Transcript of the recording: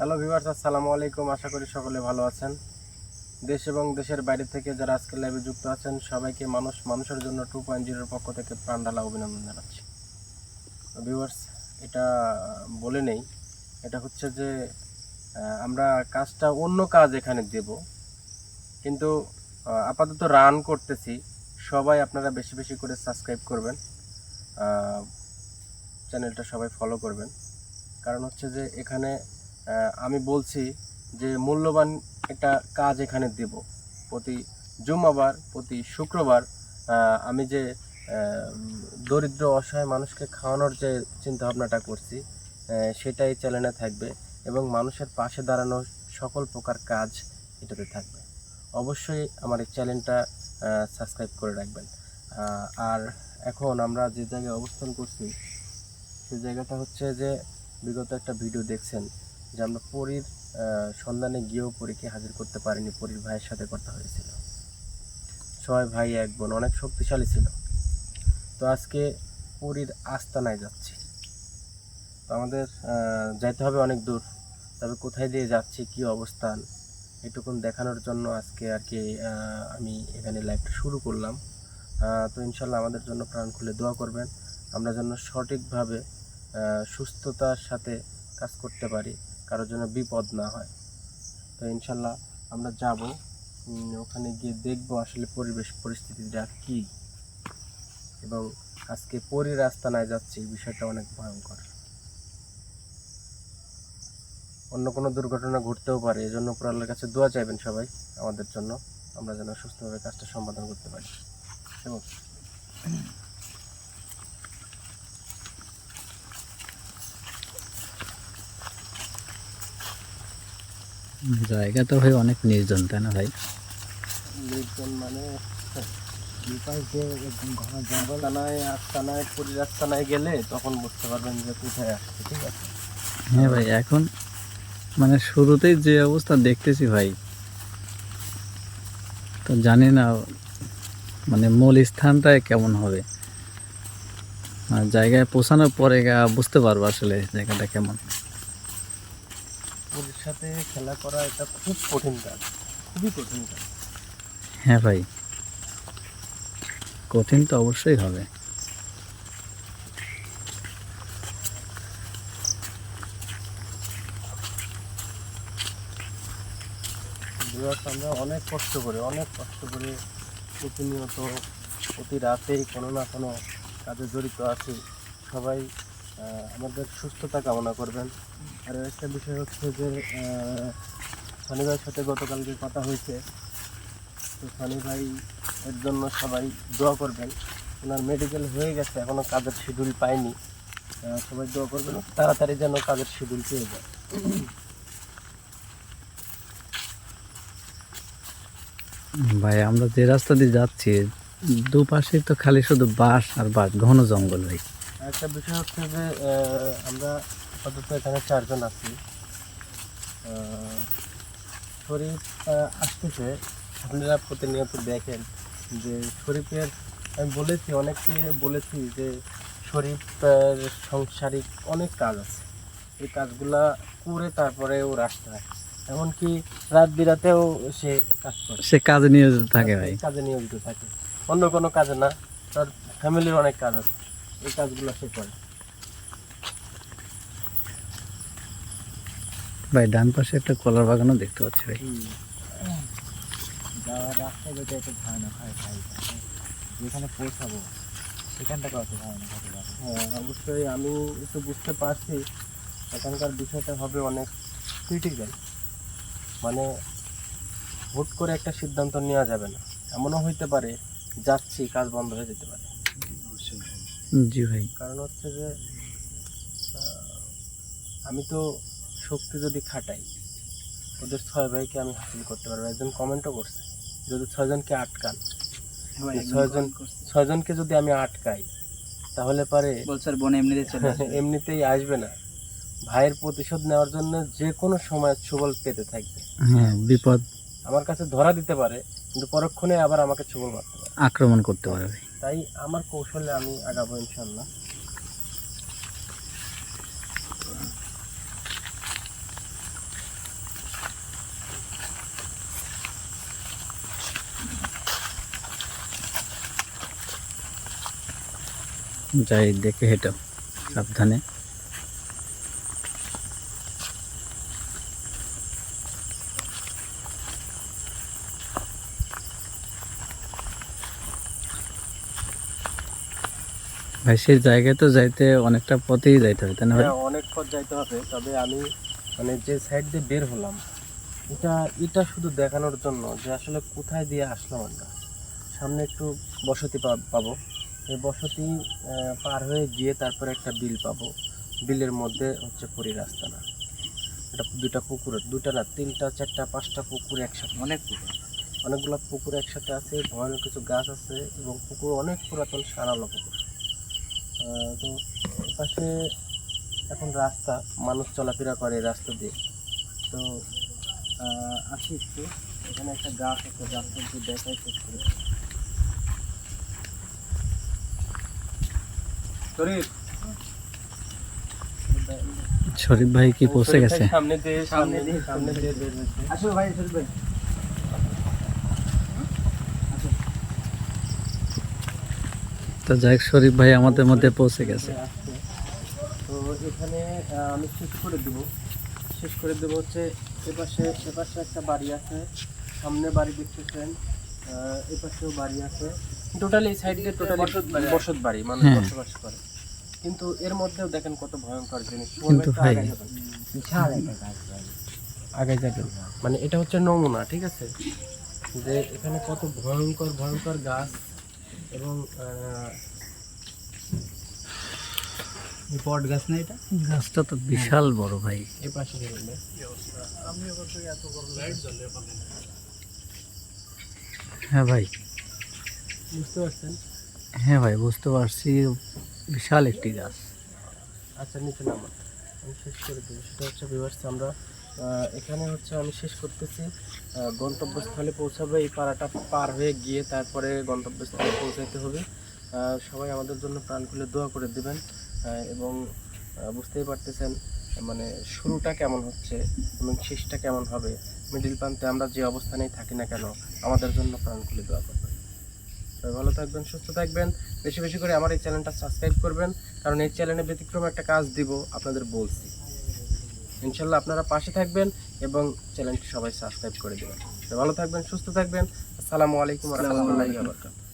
Hello viewers আসসালামু আলাইকুম। আশা করি সকলে ভালো আছেন। দেশ এবং দেশের বাইরে থেকে যারা আজকে লাইভে যুক্ত আছেন, সবাইকে মানুষ, মানুষের জন্য টু পয়েন্ট জিরোর পক্ষ থেকে প্রাণডালা অভিনন্দন জানাচ্ছি। ভিউয়ার্স এটা বলে নেই। এটা হচ্ছে যে আমরা কাজটা অন্য কাজ এখানে দেব। কিন্তু আপাতত রান করতেছি। সবাই আপনারা বেশি বেশি করে সাবস্ক্রাইব করবেন। চ্যানেলটা সবাই ফলো করবেন। কারণ হচ্ছে যে, এখানে আমি বলছি যে মূল্যবান একটা কাজ এখানে দেব। প্রতি জুম্মাবার, প্রতি শুক্রবার আমি যে দরিদ্র, অসহায় মানুষকে খাওয়ানোর যে চিন্তা ভাবনাটা করছি সেটাই চ্যানেলে থাকবে এবং মানুষের পাশে দাঁড়ানো সকল প্রকার কাজ এটাতে থাকবে। অবশ্যই আমার এই চ্যানেলটা সাবস্ক্রাইব করে রাখবেন। আর এখন আমরা যে জায়গায় অবস্থান করছি সেই জায়গাটা হচ্ছে যে, বিগত একটা ভিডিও দেখছেন যে আমরা পরীর সন্ধানে গিয়েও পরীকে হাজির করতে পারিনি। পরীর ভাইয়ের সাথে কথা হয়েছিল। ছয় ভাই, এক বোন, অনেক শক্তিশালী ছিল। তো আজকে পুরীর আস্তানায় যাচ্ছি। তো আমাদের যাইতে হবে অনেক দূর। তবে কোথায় দিয়ে যাচ্ছি, কি অবস্থান এটুকুন দেখানোর জন্য আজকে আর কি আমি এখানে লাইভটা শুরু করলাম। তো ইনশাল্লাহ আমাদের জন্য প্রাণ খুলে দোয়া করবেন। আমরা যেন সঠিকভাবে সুস্থতার সাথে কাজ করতে পারি। কারোর জন্য বিপদ না হয়। তো ইনশাল্লাহ আমরা যাব ওখানে গিয়ে দেখব আসলে পরিবেশ পরিস্থিতিটা কি। এবং আজকে পরি রাস্তানায় যাচ্ছি বিষয়টা অনেক ভয়ঙ্কর। অন্য কোনো দুর্ঘটনা ঘটতেও পারে, এজন্য উপর আল্লাহর কাছে দোয়া চাইবেন সবাই, আমাদের জন্য। আমরা যেন সুস্থভাবে কাজটা সম্পাদন করতে পারি। এবং জায়গা তো ভাই অনেক নির্জন তাই না ভাই? নির্জন মানে গেলে তখন বুঝতে পারবেন যে কোথায় আসছে ঠিক আছে? হ্যাঁ ভাই এখন মানে শুরুতেই যে অবস্থা দেখতেছি ভাই তো জানি না মানে মূল স্থানটা কেমন হবে। আর জায়গায় পৌঁছানোর পরে বুঝতে পারব আসলে জায়গাটা কেমন। পুরীর সাথে খেলা করা এটা খুব কঠিন কাজ খুবই কঠিন কাজ। হ্যাঁ ভাই কঠিন তো অবশ্যই হবে। আমরা অনেক কষ্ট করে অনেক কষ্ট করে প্রতিনিয়ত প্রতি রাতেই কোনো না কোনো কাজে জড়িত আছি। সবাই আমাদের সুস্থতা কামনা করবেন। আর একটা বিষয় হচ্ছে যে ভাইয়ের সাথে গতকালকে কথা হয়েছে। তো সানি ভাই এর জন্য সবাই দোয়া করবেন। ওনার মেডিকেল হয়ে গেছে এখনও কাজের শিডিউল পায়নি। সবাই দোয়া করবেন, তাড়াতাড়ি যেন কাজের শিডিউল পেয়ে যায়। ভাই, আমরা যে রাস্তা দিয়ে যাচ্ছি দুপাশে তো খালি শুধু বাঁশ আর বাঁশ, ঘন জঙ্গল ভাই। একটা বিষয় হচ্ছে যে আমরা আপাতত এখানে চারজন আছি। শরীফ আসতেছে। আপনারা প্রতিনিয়ত দেখেন যে শরীফের আমি বলেছি অনেককে বলেছি যে শরীফের সংসারিক অনেক কাজ আছে। এই কাজগুলা করে তারপরে ওর আসতে হয়। এমনকি রাত বিরাতেও সে কাজ করে। সে কাজে নিয়োজিত থাকে ভাই। কাজে নিয়োজিত থাকে। অন্য কোনো কাজে না। তার ফ্যামিলির অনেক কাজ আছে। এই কাজগুলো সে করে। ভাই ডান পাশে একটা কলার বাগানও দেখতে পাচ্ছি ভাই। যাওয়ার রাস্তায় যেতে একটু ভয়ানক হয় ভাই। যেখানে পৌঁছাবো সেখানটা কত ভয়ানক হতে পারে হ্যাঁ অবশ্যই আমি একটু বুঝতে পারছি। এখানকার বিষয়টা হবে অনেক ক্রিটিক্যাল মানে হুট করে একটা সিদ্ধান্ত নেওয়া যাবে না। এমনও হইতে পারে যাচ্ছি কাজ বন্ধ হয়ে যেতে পারে। জি ভাই। কারণ হচ্ছে যে আমি তো শক্তি যদি খাটাই ওদের ছয় ভাইকে আমি হাসিল করতে পারব। একজন কমেন্টও করছে যদি ছয়জনকে আটকান ছয়জন ছয়জনকে যদি আমি আটকাই তাহলে পারে বলছার বোন এমনিতে চলে এমনিতেই আসবে না। ভাইয়ের প্রতিশোধ নেওয়ার জন্য যে কোনো সময় ছবল পেতে থাকবে। হ্যাঁ বিপদ আমার কাছে ধরা দিতে পারে কিন্তু পরক্ষণে আবার আমাকে ছবল মারতে পারে। আক্রমণ করতে পারে ভাই তাই আমার কৌশলে আমি আগাবো ইনশাল্লাহ যাই দেখে হেঁটে সাবধানে। ভাই সেই জায়গায় তো যাইতে অনেকটা পথেই যাইতে হবে তাই না ভাই? হ্যাঁ অনেক পথ যাইতে হবে তবে আমি মানে যে সাইড দিয়ে বের হলাম এটা এটা শুধু দেখানোর জন্য যে আসলে কোথায় দিয়ে আসলাম আমরা। সামনে একটু বসতি পাবো। এই বসতি আহ, পার হয়ে গিয়ে তারপরে একটা বিল পাবো। বিলের মধ্যে হচ্ছে পুরী রাস্তা না এটা দুটা পুকুর দুটা না তিনটা চারটা পাঁচটা পুকুর একসাথে। অনেক পুকুর। অনেকগুলো পুকুর একসাথে আছে ভয়ানক কিছু গাছ আছে এবং পুকুর অনেক পুরাতন সারালো পুকুর। তো পাশে এখন রাস্তা মানুষ চলাফেরা করে রাস্তা দিয়ে। তো আহ, আসি একটু। এখানে একটা গাছ আছে গাছটা একটু দেখাই শেষ করে। শরীফ! শরীফ ভাই কি পৌঁছে গেছে? সামনে দিয়ে সামনে দিয়ে সামনে দিয়ে বের হয়েছে। আসো ভাই শরীফ ভাই। তো যাই হোক, শরীফ ভাই আমাদের মধ্যে পৌঁছে গেছে। তো এখানে আমি শেষ করে দেব। শেষ করে দেব হচ্ছে এপাশে এপাশে একটা বাড়ি আছে। সামনে বাড়ি দেখতেছেন এপাশেও বাড়ি আছে। টোটালি এই সাইড দিয়ে টোটালি বসত বাড়ি মানুষ হ্যাঁ। বসবাস করে। কিন্তু এর মধ্যেও দেখেন কত ভয়ঙ্কর জিনিস। কিন্তু ভাই বিশাল একটা গাছ ভাই। আগে যাবেন মানে এটা হচ্ছে নমুনা ঠিক আছে? যে এখানে কত ভয়ঙ্কর ভয়ঙ্কর গাছ। এবং বট গাছ না এটা? গাছটা তো বিশাল বড় ভাই। এই পাশে দেখলে হ্যাঁ ভাই। বুঝতে পারছেন? হ্যাঁ ভাই বুঝতে পারছি। বিশাল একটি গাছ। আচ্ছা নিচে নামা। আমি শেষ করে দেবো সেটা হচ্ছে আমরা এখানে হচ্ছে আমি শেষ করতেছি। গন্তব্যস্থলে পৌঁছাবে, এই পাড়াটা পার হয়ে গিয়ে তারপরে গন্তব্যস্থলে পৌঁছাইতে হবে। সবাই আমাদের জন্য প্রাণ খুলে দোয়া করে দেবেন। এবং বুঝতেই পারতেছেন মানে শুরুটা কেমন হচ্ছে এবং শেষটা কেমন হবে। মিডিল প্রান্তে আমরা যে অবস্থানেই থাকি না কেন, আমাদের জন্য প্রাণ খুলে দোয়া করবেন। সবাই ভালো থাকবেন, সুস্থ থাকবেন। বেশি বেশি করে আমার এই চ্যানেলটা সাবস্ক্রাইব করবেন, কারণ এই চ্যানেলে ব্যতিক্রম একটা কাজ দিব, আপনাদের বলছি। ইনশাল্লাহ আপনারা পাশে থাকবেন এবং চ্যানেলটি সবাই সাবস্ক্রাইব করে দেবেন। ভালো থাকবেন সুস্থ থাকবেন। আসসালামু আলাইকুম রহমতুল্লাহ